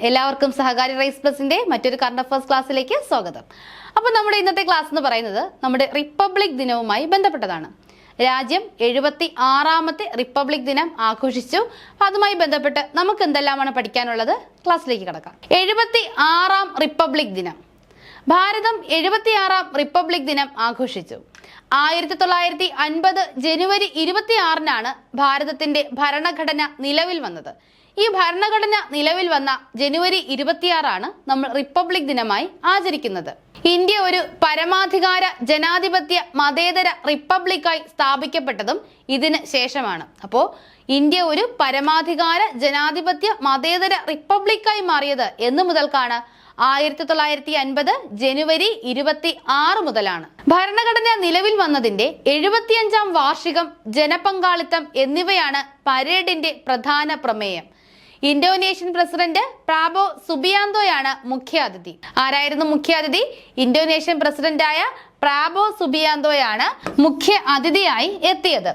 എല്ലാവർക്കും സഹകാരി റൈസ് പ്ലസിന്റെ മറ്റൊരു current affairs ക്ലാസ്സിലേക്ക് സ്വാഗതം. അപ്പോൾ നമ്മുടെ ഇന്നത്തെ ക്ലാസ് എന്ന് പറയുന്നത് നമ്മുടെ റിപ്പബ്ലിക് ദിനവുമായി ബന്ധപ്പെട്ടതാണ്. രാജ്യം എഴുപത്തി ആറാമത്തെ റിപ്പബ്ലിക് ദിനം ആഘോഷിച്ചു. അതുമായി ബന്ധപ്പെട്ട് നമുക്ക് എന്തെല്ലാമാണ് പഠിക്കാനുള്ളത്? ക്ലാസ്സിലേക്ക് കിടക്കാം. എഴുപത്തി ആറാം റിപ്പബ്ലിക് ദിനം. ഭാരതം എഴുപത്തിയാറാം റിപ്പബ്ലിക് ദിനം ആഘോഷിച്ചു. ആയിരത്തി തൊള്ളായിരത്തി അൻപത് ജനുവരി ഇരുപത്തി ആറിനാണ് ഭാരതത്തിന്റെ ഭരണഘടന നിലവിൽ വന്നത്. ഈ ഭരണഘടന നിലവിൽ വന്ന ജനുവരി ഇരുപത്തിയാറാണ് നമ്മൾ റിപ്പബ്ലിക് ദിനമായി ആചരിക്കുന്നത്. ഇന്ത്യ ഒരു പരമാധികാര ജനാധിപത്യ മതേതര റിപ്പബ്ലിക്കായി സ്ഥാപിക്കപ്പെട്ടതും ഇതിന് ശേഷമാണ്. അപ്പോൾ ഇന്ത്യ ഒരു പരമാധികാര ജനാധിപത്യ മതേതര റിപ്പബ്ലിക്കായി മാറിയത് എന്ന് മുതൽക്കാണ് ആയിരത്തി തൊള്ളായിരത്തി അൻപത് ജനുവരി ഇരുപത്തി ആറ് മുതലാണ്. ഭരണഘടന നിലവിൽ വന്നതിന്റെ എഴുപത്തിയഞ്ചാം വാർഷികം ജനപങ്കാളിത്തം എന്നിവയാണ് പരേഡിന്റെ പ്രധാന പ്രമേയം. ഇന്തോനേഷ്യൻ പ്രസിഡന്റ് പ്രാബോ സുബിയാന്തോയാണ് മുഖ്യാതിഥി. ആരായിരുന്നു മുഖ്യാതിഥി? ഇന്തോനേഷ്യൻ പ്രസിഡന്റായ പ്രാബോ സുബിയാന്തോയാണ് മുഖ്യ അതിഥിയായി എത്തിയത്.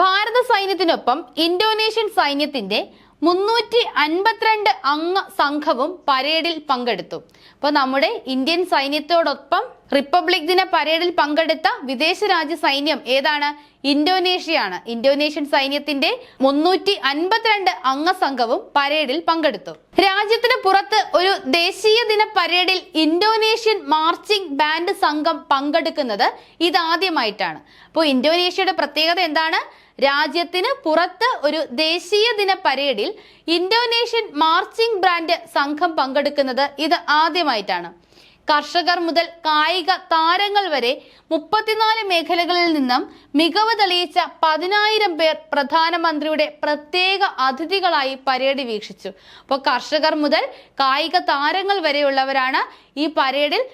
ഭാരത സൈന്യത്തിനൊപ്പം ഇന്തോനേഷ്യൻ സൈന്യത്തിന്റെ മുന്നൂറ്റി അൻപത്തിരണ്ട് അംഗ സംഘവും പരേഡിൽ പങ്കെടുത്തു. അപ്പോൾ നമ്മുടെ ഇന്ത്യൻ സൈന്യത്തോടൊപ്പം റിപ്പബ്ലിക് ദിന പരേഡിൽ പങ്കെടുത്ത വിദേശ രാജ്യ സൈന്യം ഏതാണ്? ഇന്തോനേഷ്യയാണ്. ഇന്തോനേഷ്യൻ സൈന്യത്തിന്റെ മുന്നൂറ്റി അൻപത്തിരണ്ട് അംഗ സംഘവും പരേഡിൽ പങ്കെടുത്തു. രാജ്യത്തിന് പുറത്ത് ഒരു ദേശീയ ദിന പരേഡിൽ ഇന്തോനേഷ്യൻ മാർച്ചിംഗ് ബാൻഡ് സംഘം പങ്കെടുക്കുന്നത് ഇതാദ്യമായിട്ടാണ്. അപ്പോൾ ഇന്തോനേഷ്യയുടെ പ്രത്യേകത എന്താണ്? രാജ്യത്തിന് പുറത്ത് ഒരു ദേശീയ ദിന പരേഡിൽ ഇന്തോനേഷ്യൻ മാർച്ചിംഗ് ബ്രാൻഡ് സംഘം പങ്കെടുക്കുന്നത് ഇത് ആദ്യമായിട്ടാണ്. കർഷകർ മുതൽ കായിക താരങ്ങൾ വരെ മുപ്പത്തിനാല് മേഖലകളിൽ നിന്നും മികവ് തെളിയിച്ച പതിനായിരം പേർ പ്രധാനമന്ത്രിയുടെ പ്രത്യേക അതിഥികളായി പരേഡ് വീക്ഷിച്ചു. അപ്പോൾ കർഷകർ മുതൽ കായിക താരങ്ങൾ വരെയുള്ളവരാണ് ഈ പരേഡിൽ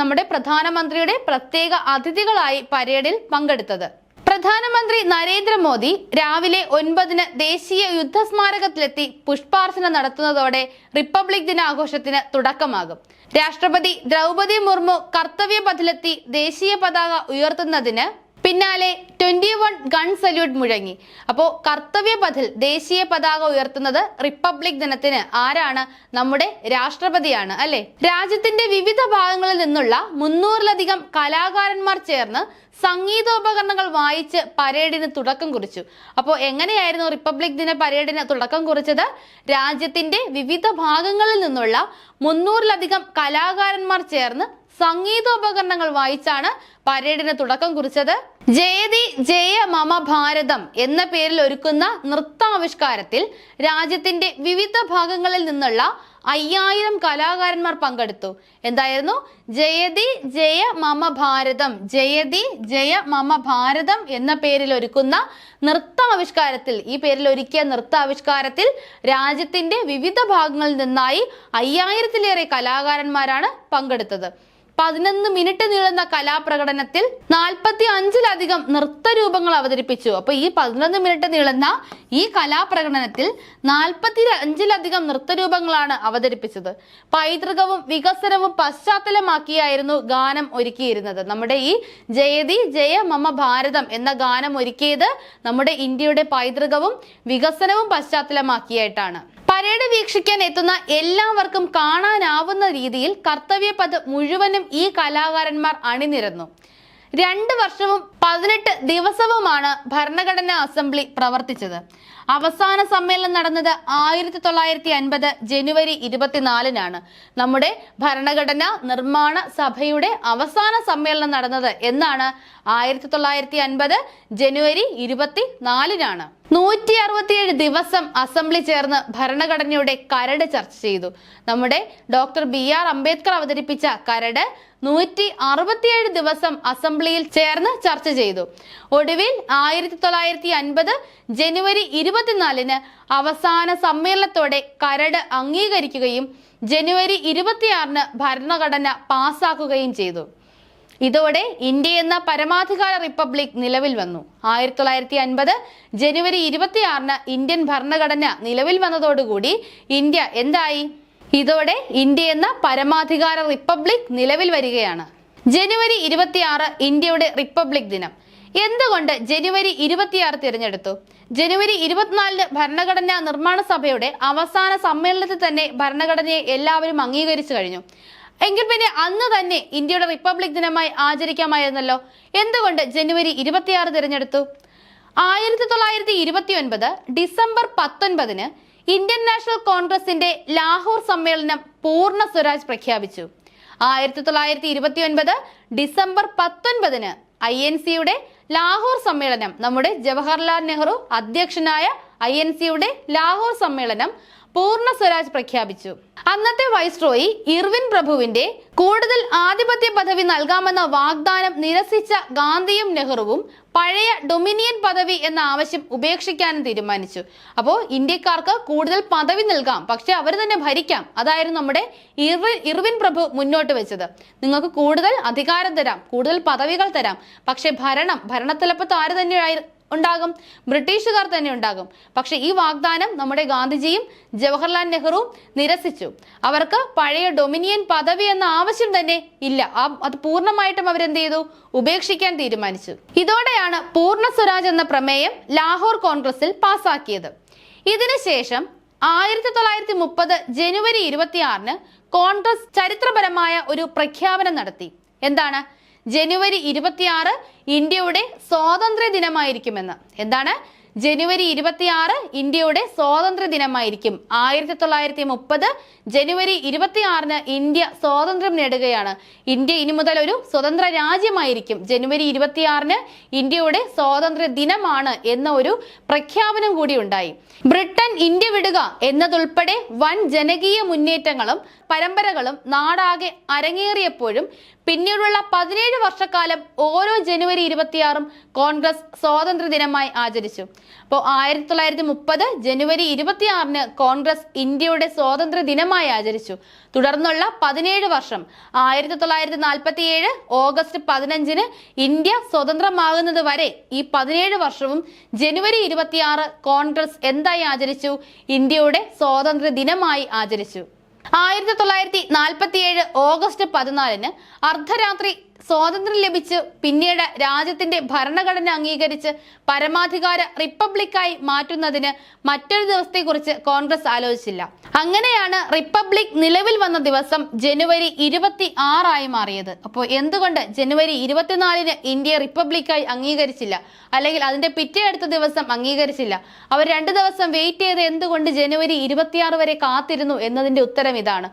നമ്മുടെ പ്രധാനമന്ത്രിയുടെ പ്രത്യേക അതിഥികളായി പരേഡിൽ പങ്കെടുത്തത്. പ്രധാനമന്ത്രി നരേന്ദ്രമോദി രാവിലെ ഒൻപതിന് ദേശീയ യുദ്ധസ്മാരകത്തിലെത്തി പുഷ്പാർച്ചന നടത്തുന്നതോടെ റിപ്പബ്ലിക് ദിനാഘോഷത്തിന് തുടക്കമാകും. രാഷ്ട്രപതി ദ്രൗപദി മുർമു കർത്തവ്യ പഥിലെത്തി ദേശീയ പതാക ഉയർത്തുന്നതിന് പിന്നാലെ ട്വന്റി വൺ ഗൺ സല്യൂട്ട് മുഴങ്ങി. അപ്പോൾ കർത്തവ്യ പഥിൽ ദേശീയ പതാക ഉയർത്തുന്നത് റിപ്പബ്ലിക് ദിനത്തിന് ആരാണ്? നമ്മുടെ രാഷ്ട്രപതിയാണ് അല്ലെ? രാജ്യത്തിന്റെ വിവിധ ഭാഗങ്ങളിൽ നിന്നുള്ള മുന്നൂറിലധികം കലാകാരന്മാർ ചേർന്ന് സംഗീതോപകരണങ്ങൾ വായിച്ച് പരേഡിന് തുടക്കം കുറിച്ചു. അപ്പോൾ എങ്ങനെയായിരുന്നു റിപ്പബ്ലിക് ദിന പരേഡിന് തുടക്കം കുറിച്ചത്? രാജ്യത്തിന്റെ വിവിധ ഭാഗങ്ങളിൽ നിന്നുള്ള മുന്നൂറിലധികം കലാകാരന്മാർ ചേർന്ന് സംഗീതോപകരണങ്ങൾ വായിച്ചാണ് പരേഡിന് തുടക്കം കുറിച്ചത്. ജയതി ജയ മമ ഭാരതം എന്ന പേരിൽ ഒരുക്കുന്ന നൃത്താവിഷ്കാരത്തിൽ രാജ്യത്തിന്റെ വിവിധ ഭാഗങ്ങളിൽ നിന്നുള്ള അയ്യായിരം കലാകാരന്മാർ പങ്കെടുത്തു. എന്തായിരുന്നു? ജയതി ജയ മമ ഭാരതം ജയതി ജയ മമ ഭാരതം എന്ന പേരിൽ ഒരുക്കുന്ന നൃത്താവിഷ്കാരത്തിൽ ഈ പേരിൽ ഒരുക്കിയ നൃത്താവിഷ്കാരത്തിൽ രാജ്യത്തിന്റെ വിവിധ ഭാഗങ്ങളിൽ നിന്നായി അയ്യായിരത്തിലേറെ കലാകാരന്മാരാണ് പങ്കെടുത്തത്. പതിനൊന്ന് മിനിറ്റ് നീളുന്ന കലാപ്രകടനത്തിൽ നാൽപ്പത്തി അഞ്ചിലധികം നൃത്തരൂപങ്ങൾ അവതരിപ്പിച്ചു. അപ്പൊ ഈ പതിനൊന്ന് മിനിറ്റ് നീളുന്ന ഈ കലാപ്രകടനത്തിൽ നാൽപ്പത്തി അഞ്ചിലധികം നൃത്തരൂപങ്ങളാണ് അവതരിപ്പിച്ചത്. പൈതൃകവും വികസനവും പശ്ചാത്തലമാക്കിയായിരുന്നു ഗാനം ഒരുക്കിയിരുന്നത്. നമ്മുടെ ഈ ജയതി ജയ മമ ഭാരതം എന്ന ഗാനം ഒരുക്കിയത് നമ്മുടെ ഇന്ത്യയുടെ പൈതൃകവും വികസനവും പശ്ചാത്തലമാക്കിയായിട്ടാണ്. പരേഡ് വീക്ഷിക്കാൻ എത്തുന്ന എല്ലാവർക്കും കാണാനാവുന്ന രീതിയിൽ കർത്തവ്യപഥ് മുഴുവനും ഈ കലാകാരന്മാർ അണിനിരന്നു. രണ്ട് വർഷവും പതിനെട്ട് ദിവസവുമാണ് ഭരണഘടനാ അസംബ്ലി പ്രവർത്തിച്ചത്. അവസാന സമ്മേളനം നടന്നത് ആയിരത്തി തൊള്ളായിരത്തി അൻപത് ജനുവരി ഇരുപത്തിനാലിനാണ്. നമ്മുടെ ഭരണഘടനാ നിർമ്മാണ സഭയുടെ അവസാന സമ്മേളനം നടന്നത് എന്നാണ് ആയിരത്തി തൊള്ളായിരത്തി അൻപത് ജനുവരി ഇരുപത്തി നാലിനാണ് നൂറ്റി അറുപത്തിയേഴ് ദിവസം അസംബ്ലി ചേർന്ന് ഭരണഘടനയുടെ കരട് ചർച്ച ചെയ്തു. നമ്മുടെ ഡോക്ടർ ബി ആർ അംബേദ്കർ അവതരിപ്പിച്ച കരട് നൂറ്റി അറുപത്തിയേഴ് ദിവസം അസംബ്ലിയിൽ ചേർന്ന് ചർച്ച ചെയ്തു. ഒടുവിൽ ആയിരത്തി തൊള്ളായിരത്തി അൻപത് ജനുവരി ഇരുപത്തിനാലിന് അവസാന സമ്മേളനത്തോടെ കരട് അംഗീകരിക്കുകയും ജനുവരി ഇരുപത്തിയാറിന് ഭരണഘടന പാസാക്കുകയും ചെയ്തു. ഇതോടെ ഇന്ത്യ എന്ന പരമാധികാര റിപ്പബ്ലിക് നിലവിൽ വന്നു. ആയിരത്തി തൊള്ളായിരത്തി അൻപത് ജനുവരി ഇരുപത്തിയാറിന് ഇന്ത്യൻ ഭരണഘടന നിലവിൽ വന്നതോടുകൂടി ഇന്ത്യ എന്തായി? ഇതോടെ ഇന്ത്യ എന്ന പരമാധികാര റിപ്പബ്ലിക് നിലവിൽ വരികയാണ്. ജനുവരി ഇരുപത്തിയാറ് ഇന്ത്യയുടെ റിപ്പബ്ലിക് ദിനം. എന്തുകൊണ്ട് ജനുവരി ഇരുപത്തിയാറ് തിരഞ്ഞെടുത്തു? ജനുവരി ഇരുപത്തിനാലിന് ഭരണഘടനാ നിർമ്മാണ സഭയുടെ അവസാന സമ്മേളനത്തിൽ തന്നെ ഭരണഘടനയെ എല്ലാവരും അംഗീകരിച്ചു കഴിഞ്ഞു. എങ്കിൽ പിന്നെ അന്ന് തന്നെ ഇന്ത്യയുടെ റിപ്പബ്ലിക് ദിനമായി ആചരിക്കാമായിരുന്നല്ലോ. എന്തുകൊണ്ട് ജനുവരി ഇരുപത്തിയാറ് തിരഞ്ഞെടുത്തു? ആയിരത്തി തൊള്ളായിരത്തി ഇരുപത്തി ഒൻപത് ഡിസംബർ പത്തൊൻപതിന് ഇന്ത്യൻ നാഷണൽ കോൺഗ്രസിന്റെ ലാഹോർ സമ്മേളനം പൂർണ സ്വരാജ് പ്രഖ്യാപിച്ചു. ആയിരത്തി തൊള്ളായിരത്തി ഇരുപത്തി ഒൻപത് ഡിസംബർ പത്തൊൻപതിന് ഐ എൻ സിയുടെ ലാഹോർ സമ്മേളനം നമ്മുടെ ജവഹർലാൽ നെഹ്റു അധ്യക്ഷനായ ഐ എൻ സിയുടെ ലാഹോർ സമ്മേളനം പൂർണ സ്വരാജ് പ്രഖ്യാപിച്ചു. അന്നത്തെ വൈസ്രോയി ഇർവിൻ പ്രഭുവിന്റെ കൂടുതൽ ആധിപത്യ പദവി നൽകാമെന്ന വാഗ്ദാനം നിരസിച്ച ഗാന്ധിയും നെഹ്റുവും പഴയ ഡൊമിനിയൻ പദവി എന്ന ആവശ്യം ഉപേക്ഷിക്കാനും തീരുമാനിച്ചു. അപ്പോൾ ഇന്ത്യക്കാർക്ക് കൂടുതൽ പദവി നൽകാം പക്ഷെ അവർ തന്നെ ഭരിക്കാം. അതായിരുന്നു നമ്മുടെ ഇർവിൻ ഇർവിൻ പ്രഭു മുന്നോട്ട് വെച്ചത്. നിങ്ങൾക്ക് കൂടുതൽ അധികാരം തരാം കൂടുതൽ പദവികൾ തരാം. പക്ഷെ ഭരണം ഭരണത്തിലപ്പത്ത് ആര് തന്നെയായി ഉണ്ടാകും. ബ്രിട്ടീഷുകാർ തന്നെ ഉണ്ടാകും. പക്ഷെ ഈ വാഗ്ദാനം നമ്മുടെ ഗാന്ധിജിയും ജവഹർലാൽ നെഹ്റുവും നിരസിച്ചു. അവർക്ക് പഴയ ഡൊമിനിയൻ പദവി എന്ന ആവശ്യം തന്നെ ഇല്ല. ആ അത് പൂർണമായിട്ടും അവരെന്ത് ചെയ്തു? ഉപേക്ഷിക്കാൻ തീരുമാനിച്ചു. ഇതോടെയാണ് പൂർണ സ്വരാജ് എന്ന പ്രമേയം ലാഹോർ കോൺഗ്രസിൽ പാസാക്കിയത്. ഇതിനുശേഷം ആയിരത്തി തൊള്ളായിരത്തി മുപ്പത് ജനുവരി ഇരുപത്തിയാറിന് കോൺഗ്രസ് ചരിത്രപരമായ ഒരു പ്രഖ്യാപനം നടത്തി. എന്താണ്? ജനുവരി ഇരുപത്തിയാറ് ഇന്ത്യയുടെ സ്വാതന്ത്ര്യ ദിനമായിരിക്കുമെന്ന്. എന്താണ്? ജനുവരി ഇരുപത്തിയാറ് ഇന്ത്യയുടെ സ്വാതന്ത്ര്യ ദിനമായിരിക്കും. ആയിരത്തി തൊള്ളായിരത്തി മുപ്പത് ജനുവരി ഇരുപത്തിയാറിന് ഇന്ത്യ സ്വാതന്ത്ര്യം നേടുകയാണ്. ഇന്ത്യ ഇനി മുതൽ ഒരു സ്വതന്ത്ര രാജ്യമായിരിക്കും. ജനുവരി ഇരുപത്തിയാറിന് ഇന്ത്യയുടെ സ്വാതന്ത്ര്യ ദിനമാണ് എന്ന ഒരു പ്രഖ്യാപനം കൂടി ഉണ്ടായി ബ്രിട്ടൻ ഇന്ത്യ വിടുക എന്നതുൾപ്പെടെ വൻ ജനകീയ മുന്നേറ്റങ്ങളും പരമ്പരകളും നാടാകെ അരങ്ങേറിയപ്പോഴും പിന്നീടുള്ള പതിനേഴ് വർഷക്കാലം ഓരോ ജനുവരി ഇരുപത്തിയാറും കോൺഗ്രസ് സ്വാതന്ത്ര്യ ദിനമായി ആചരിച്ചു. അപ്പോൾ ആയിരത്തി തൊള്ളായിരത്തി മുപ്പത് ജനുവരി ഇരുപത്തിയാറിന് കോൺഗ്രസ് ഇന്ത്യയുടെ സ്വാതന്ത്ര്യ ദിനമായി ആചരിച്ചു. തുടർന്നുള്ള പതിനേഴ് വർഷം ആയിരത്തി തൊള്ളായിരത്തി നാൽപ്പത്തി ഏഴ് ഓഗസ്റ്റ് പതിനഞ്ചിന് ഇന്ത്യ സ്വതന്ത്രമാകുന്നത് വരെ ഈ പതിനേഴ് വർഷവും ജനുവരി ഇരുപത്തിയാറ് കോൺഗ്രസ് എന്തായി ആചരിച്ചു? ഇന്ത്യയുടെ സ്വാതന്ത്ര്യ ദിനമായി ആചരിച്ചു. ആയിരത്തി തൊള്ളായിരത്തി നാൽപ്പത്തി ഏഴ് ഓഗസ്റ്റ് പതിനാലിന് അർദ്ധരാത്രി സ്വാതന്ത്ര്യം ലഭിച്ച് പിന്നീട് രാജ്യത്തിന്റെ ഭരണഘടന അംഗീകരിച്ച് പരമാധികാര റിപ്പബ്ലിക്കായി മാറ്റുന്നതിന് മറ്റൊരു ദിവസത്തെക്കുറിച്ച് കോൺഗ്രസ് ആലോചിച്ചില്ല. അങ്ങനെയാണ് റിപ്പബ്ലിക് നിലവിൽ വന്ന ദിവസം ജനുവരി ഇരുപത്തി ആറായി മാറിയത്. അപ്പോൾ എന്തുകൊണ്ട് ജനുവരി ഇരുപത്തിനാലിന് ഇന്ത്യ റിപ്പബ്ലിക്കായി അംഗീകരിച്ചില്ല? അല്ലെങ്കിൽ അതിന്റെ പിറ്റേ അടുത്ത ദിവസം അംഗീകരിച്ചില്ല? അവർ രണ്ട് ദിവസം വെയിറ്റ് ചെയ്ത് എന്തുകൊണ്ട് ജനുവരി ഇരുപത്തിയാറ് വരെ കാത്തിരുന്നു എന്നതിന്റെ ഉത്തരം ഇതാണ്.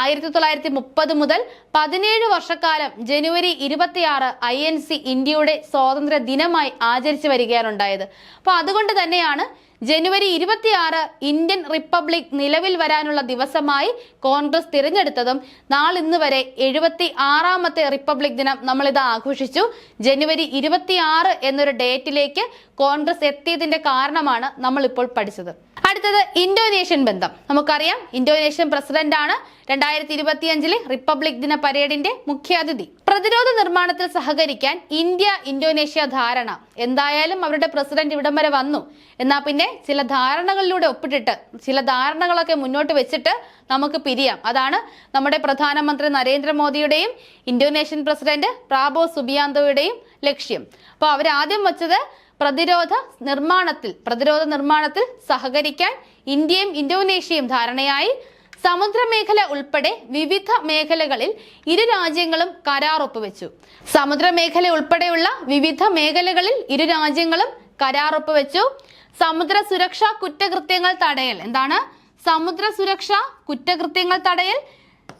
ആയിരത്തി തൊള്ളായിരത്തി മുപ്പത് മുതൽ പതിനേഴ് വർഷക്കാലം ജനുവരി ഇരുപത്തിയാറ് ഐ എൻ സി ഇന്ത്യയുടെ സ്വാതന്ത്ര്യ ദിനമായി ആചരിച്ചു വരികയാണ് ഉണ്ടായത് അപ്പോൾ അതുകൊണ്ട് തന്നെയാണ് ജനുവരി ഇരുപത്തിയാറ് ഇന്ത്യൻ റിപ്പബ്ലിക് നിലവിൽ വരാനുള്ള ദിവസമായി കോൺഗ്രസ് തിരഞ്ഞെടുത്തതും നാളിന്ന് വരെ എഴുപത്തി ആറാമത്തെ റിപ്പബ്ലിക് ദിനം നമ്മളിത് ആഘോഷിച്ചു. ജനുവരി ഇരുപത്തിയാറ് എന്നൊരു ഡേറ്റിലേക്ക് കോൺഗ്രസ് എത്തിയതിന്റെ കാരണമാണ് നമ്മളിപ്പോൾ പഠിച്ചത്. അടുത്തത് ഇന്തോനേഷ്യൻ ബന്ധം. നമുക്കറിയാം ഇന്തോനേഷ്യൻ പ്രസിഡന്റ് ആണ് രണ്ടായിരത്തി ഇരുപത്തിയഞ്ചിലെ റിപ്പബ്ലിക് ദിന പരേഡിന്റെ മുഖ്യാതിഥി. പ്രതിരോധ നിർമ്മാണത്തിൽ സഹകരിക്കാൻ ഇന്ത്യ ഇന്തോനേഷ്യ ധാരണ. എന്തായാലും അവരുടെ പ്രസിഡന്റ് ഇവിടം വരെ വന്നു. എന്നാൽ പിന്നെ ചില ധാരണകളിലൂടെ ഒപ്പിട്ടിട്ട് ചില ധാരണകളൊക്കെ മുന്നോട്ട് വെച്ചിട്ട് നമുക്ക് പിരിയാം. അതാണ് നമ്മുടെ പ്രധാനമന്ത്രി നരേന്ദ്രമോദിയുടെയും ഇന്തോനേഷ്യൻ പ്രസിഡന്റ് പ്രാബോ സുബിയാന്തോയുടെയും ലക്ഷ്യം. അപ്പോൾ അവരാദ്യം വെച്ചത് പ്രതിരോധ നിർമ്മാണത്തിൽ പ്രതിരോധ നിർമ്മാണത്തിൽ സഹകരിക്കാൻ ഇന്ത്യയും ഇന്തോനേഷ്യയും ധാരണയായി. സമുദ്രമേഖല ഉൾപ്പെടെ വിവിധ മേഖലകളിൽ ഇരു രാജ്യങ്ങളും കരാർ ഒപ്പുവെച്ചു സമുദ്രമേഖല ഉൾപ്പെടെയുള്ള വിവിധ മേഖലകളിൽ ഇരു രാജ്യങ്ങളും കരാർ ഒപ്പുവെച്ചു സമുദ്ര സുരക്ഷാ കുറ്റകൃത്യങ്ങൾ തടയൽ. എന്താണ്? സമുദ്ര സുരക്ഷാ കുറ്റകൃത്യങ്ങൾ തടയൽ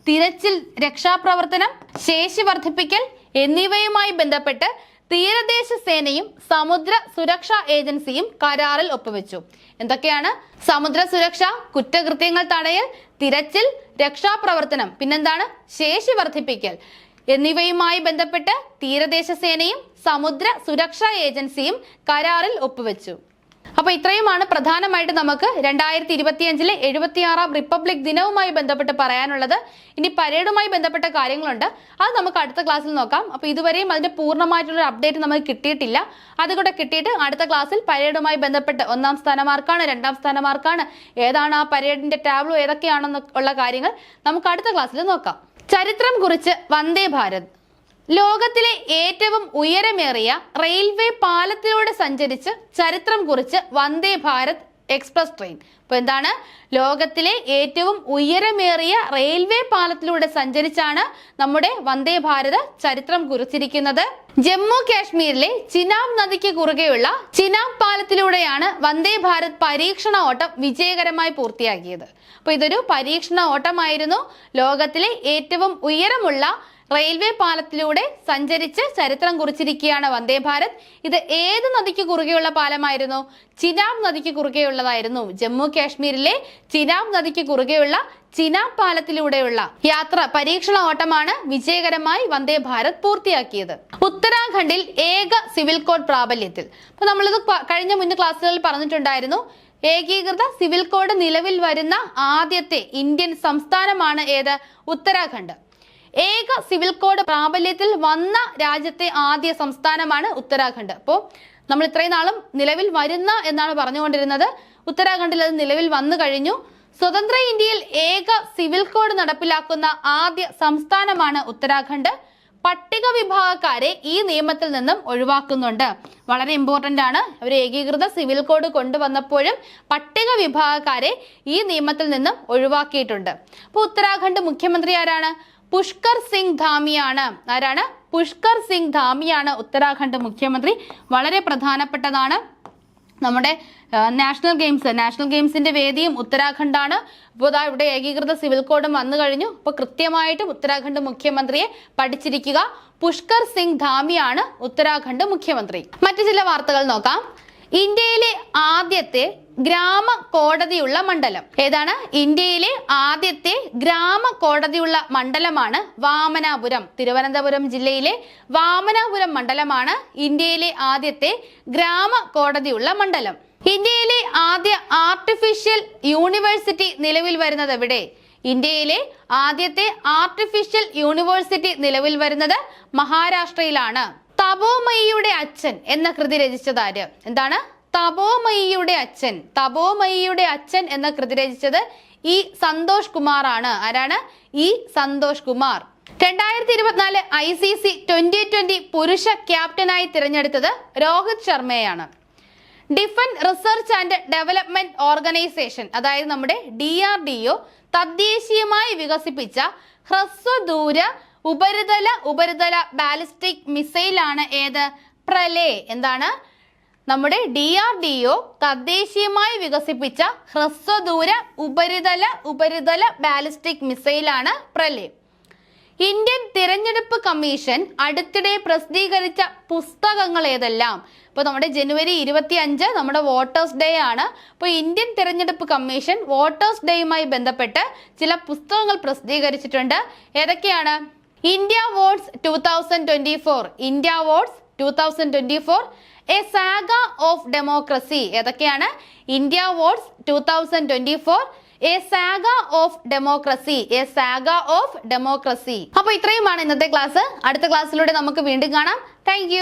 തിരച്ചിൽ രക്ഷാപ്രവർത്തനം ശേഷി വർദ്ധിപ്പിക്കൽ എന്നിവയുമായി ബന്ധപ്പെട്ട് തീരദേശ സേനയും സമുദ്ര സുരക്ഷാ ഏജൻസിയും കരാറിൽ ഒപ്പുവെച്ചു. എന്തൊക്കെയാണ്? സമുദ്ര സുരക്ഷ കുറ്റകൃത്യങ്ങൾ തടയൽ തിരച്ചിൽ രക്ഷാപ്രവർത്തനം പിന്നെന്താണ്? ശേഷി വർദ്ധിപ്പിക്കൽ എന്നിവയുമായി ബന്ധപ്പെട്ട് തീരദേശ സേനയും സമുദ്ര സുരക്ഷാ ഏജൻസിയും കരാറിൽ ഒപ്പുവെച്ചു. അപ്പൊ ഇത്രയുമാണ് പ്രധാനമായിട്ട് നമുക്ക് രണ്ടായിരത്തി ഇരുപത്തിയഞ്ചിലെ എഴുപത്തിയാറാം റിപ്പബ്ലിക് ദിനവുമായി ബന്ധപ്പെട്ട് പറയാനുള്ളത്. ഇനി പരേഡുമായി ബന്ധപ്പെട്ട കാര്യങ്ങളുണ്ട്. അത് നമുക്ക് അടുത്ത ക്ലാസ്സിൽ നോക്കാം. അപ്പൊ ഇതുവരെയും അതിന്റെ പൂർണമായിട്ടുള്ള അപ്ഡേറ്റ് നമുക്ക് കിട്ടിയിട്ടില്ല. അതുകൂടെ കിട്ടിയിട്ട് അടുത്ത ക്ലാസ്സിൽ പരേഡുമായി ബന്ധപ്പെട്ട് ഒന്നാം സ്ഥാനമാർക്കാണ് രണ്ടാം സ്ഥാനമാർക്കാണ് ഏതാണ് ആ പരേഡിന്റെ ടാബ്ലോ ഏതൊക്കെയാണെന്ന് ഉള്ള കാര്യങ്ങൾ നമുക്ക് അടുത്ത ക്ലാസ്സിൽ നോക്കാം. ചരിത്രം കുറിച്ച് വന്ദേ ഭാരത്. ലോകത്തിലെ ഏറ്റവും ഉയരമേറിയ റെയിൽവേ പാലത്തിലൂടെ സഞ്ചരിച്ച് ചരിത്രം കുറിച്ച് വന്ദേ ഭാരത് എക്സ്പ്രസ് ട്രെയിൻ. ഇപ്പൊ എന്താണ്? ലോകത്തിലെ ഏറ്റവും ഉയരമേറിയ റെയിൽവേ പാലത്തിലൂടെ സഞ്ചരിച്ചാണ് നമ്മുടെ വന്ദേ ഭാരത് ചരിത്രം കുറിച്ചിരിക്കുന്നത്. ജമ്മു കാശ്മീരിലെ ചിനാബ് നദിക്ക് കുറുകെയുള്ള ചിനാബ് പാലത്തിലൂടെയാണ് വന്ദേ ഭാരത് പരീക്ഷണ ഓട്ടം വിജയകരമായി പൂർത്തിയാക്കിയത്. അപ്പോൾ ഇതൊരു പരീക്ഷണ ഓട്ടമായിരുന്നു. ലോകത്തിലെ ഏറ്റവും ഉയരമുള്ള റെയിൽവേ പാലത്തിലൂടെ സഞ്ചരിച്ച് ചരിത്രം കുറിച്ചിരിക്കുകയാണ് വന്ദേ ഭാരത്. ഇത് ഏത് നദിക്ക് കുറുകെയുള്ള പാലമായിരുന്നു? ചിനാബ് നദിക്ക് കുറുകെയുള്ളതായിരുന്നു. ജമ്മു കാശ്മീരിലെ ചിനാബ് നദിക്ക് കുറുകെയുള്ള ചിനാബ് പാലത്തിലൂടെയുള്ള യാത്ര പരീക്ഷണ ഓട്ടമാണ് വിജയകരമായി വന്ദേ ഭാരത് പൂർത്തിയാക്കിയത്. ഉത്തരാഖണ്ഡിൽ ഏക സിവിൽ കോഡ് പ്രാബല്യത്തിൽ. അപ്പൊ നമ്മളിത് കഴിഞ്ഞ മുൻ ക്ലാസ്സുകളിൽ പറഞ്ഞിട്ടുണ്ടായിരുന്നു. ഏകീകൃത സിവിൽ കോഡ് നിലവിൽ വരുന്ന ആദ്യത്തെ ഇന്ത്യൻ സംസ്ഥാനമാണ് ഏത്? ഉത്തരാഖണ്ഡ്. ഏക സിവിൽ കോഡ് പ്രാബല്യത്തിൽ വന്ന രാജ്യത്തെ ആദ്യ സംസ്ഥാനമാണ് ഉത്തരാഖണ്ഡ്. അപ്പോൾ നമ്മൾ ഇത്രയും നാളും നിലവിൽ വരുന്ന എന്നാണ് പറഞ്ഞുകൊണ്ടിരുന്നത്. ഉത്തരാഖണ്ഡിൽ അത് നിലവിൽ വന്നു കഴിഞ്ഞു. സ്വതന്ത്ര ഇന്ത്യയിൽ ഏക സിവിൽ കോഡ് നടപ്പിലാക്കുന്ന ആദ്യ സംസ്ഥാനമാണ് ഉത്തരാഖണ്ഡ്. പട്ടിക വിഭാഗക്കാരെ ഈ നിയമത്തിൽ നിന്നും ഒഴിവാക്കുന്നുണ്ട്. വളരെ ഇമ്പോർട്ടന്റ് ആണ്. അവർ ഏകീകൃത സിവിൽ കോഡ് കൊണ്ടുവന്നപ്പോഴും പട്ടിക വിഭാഗക്കാരെ ഈ നിയമത്തിൽ നിന്നും ഒഴിവാക്കിയിട്ടുണ്ട്. അപ്പോൾ ഉത്തരാഖണ്ഡ് മുഖ്യമന്ത്രി ആരാണ്? പുഷ്കർ സിംഗ് ധാമിയാണ്. ആരാണ്? പുഷ്കർ സിംഗ് ധാമിയാണ് ഉത്തരാഖണ്ഡ് മുഖ്യമന്ത്രി. വളരെ പ്രധാനപ്പെട്ടതാണ്. നമ്മുടെ നാഷണൽ ഗെയിംസ് നാഷണൽ ഗെയിംസിന്റെ വേദിയും ഉത്തരാഖണ്ഡാണ്. അപ്പോൾ ഇതാ ഇവിടെ ഏകീകൃത സിവിൽ കോഡും വന്നു കഴിഞ്ഞു. അപ്പോൾ കൃത്യമായിട്ടും ഉത്തരാഖണ്ഡ് മുഖ്യമന്ത്രിയെ പഠിച്ചിരിക്കുക. പുഷ്കർ സിംഗ് ധാമിയാണ് ഉത്തരാഖണ്ഡ് മുഖ്യമന്ത്രി. മറ്റു ചില വാർത്തകൾ നോക്കാം. ഇന്ത്യയിലെ ആദ്യത്തെ ഗ്രാമ കോടതിയുള്ള മണ്ഡലം. ഏതാണ്? ഇന്ത്യയിലെ ആദ്യത്തെ ഗ്രാമ കോടതിയുള്ള മണ്ഡലമാണ് വാമനാപുരം. തിരുവനന്തപുരം ജില്ലയിലെ വാമനാപുരം മണ്ഡലമാണ് ഇന്ത്യയിലെ ആദ്യത്തെ ഗ്രാമ കോടതിയുള്ള മണ്ഡലം. ഇന്ത്യയിലെ ആദ്യ ആർട്ടിഫിഷ്യൽ യൂണിവേഴ്സിറ്റി നിലവിൽ വരുന്നത് എവിടെ? ഇന്ത്യയിലെ ആദ്യത്തെ ആർട്ടിഫിഷ്യൽ യൂണിവേഴ്സിറ്റി നിലവിൽ വരുന്നത് മഹാരാഷ്ട്രയിലാണ്. തപോമയിയുടെ അച്ഛൻ എന്ന കൃതി രചിച്ചതാര് എന്താണ്? തപോമയിയുടെ അച്ഛൻ തപോമയിയുടെ അച്ഛൻ എന്ന കൃതി രചിച്ചത് ഈ സന്തോഷ് കുമാർ ആണ് ആരാണ്? ഈ സന്തോഷ് കുമാർ. രണ്ടായിരത്തി ഇരുപത്തിനാല് I C C twenty twenty പുരുഷ ക്യാപ്റ്റനായി തിരഞ്ഞെടുത്തത് രോഹിത് ശർമ്മയാണ്. Defence research and development organisation അതായത് നമ്മുടെ ഡി ആർ ഡി ഒ തദ്ദേശീയമായി വികസിപ്പിച്ച ഹ്രസ്വദൂര ഉപരിതല ഉപരിതല ബാലിസ്റ്റിക് മിസൈലാണ് ഏത്? പ്രലേ എന്താണ്? നമ്മുടെ ഡി ആർ ഡി ഒ തദ്ദേശീയമായി വികസിപ്പിച്ച ഹ്രസ്വദൂര ഉപരിതല ഉപരിതല ബാലിസ്റ്റിക് മിസൈലാണ് പ്രലയം ഇന്ത്യൻ തിരഞ്ഞെടുപ്പ് കമ്മീഷൻ അടുത്തിടെ പ്രസിദ്ധീകരിച്ച പുസ്തകങ്ങൾ ഏതെല്ലാം? ഇപ്പോൾ നമ്മുടെ ജനുവരി ഇരുപത്തി അഞ്ച് നമ്മുടെ വോട്ടേഴ്സ് ഡേ ആണ്. അപ്പോൾ ഇന്ത്യൻ തിരഞ്ഞെടുപ്പ് കമ്മീഷൻ വോട്ടേഴ്സ് ഡേയുമായി ബന്ധപ്പെട്ട് ചില പുസ്തകങ്ങൾ പ്രസിദ്ധീകരിച്ചിട്ടുണ്ട്. ഏതൊക്കെയാണ്? India votes two thousand twenty four. India votes two thousand twenty four a saga of democracy ഏതൊക്കെയാണ്? India votes two thousand twenty four a saga of democracy a saga of democracy അപ്പൊ ഇത്രയുമാണ് ഇന്നത്തെ class അടുത്ത ക്ലാസ്സിലൂടെ നമുക്ക് വീണ്ടും കാണാം. Thank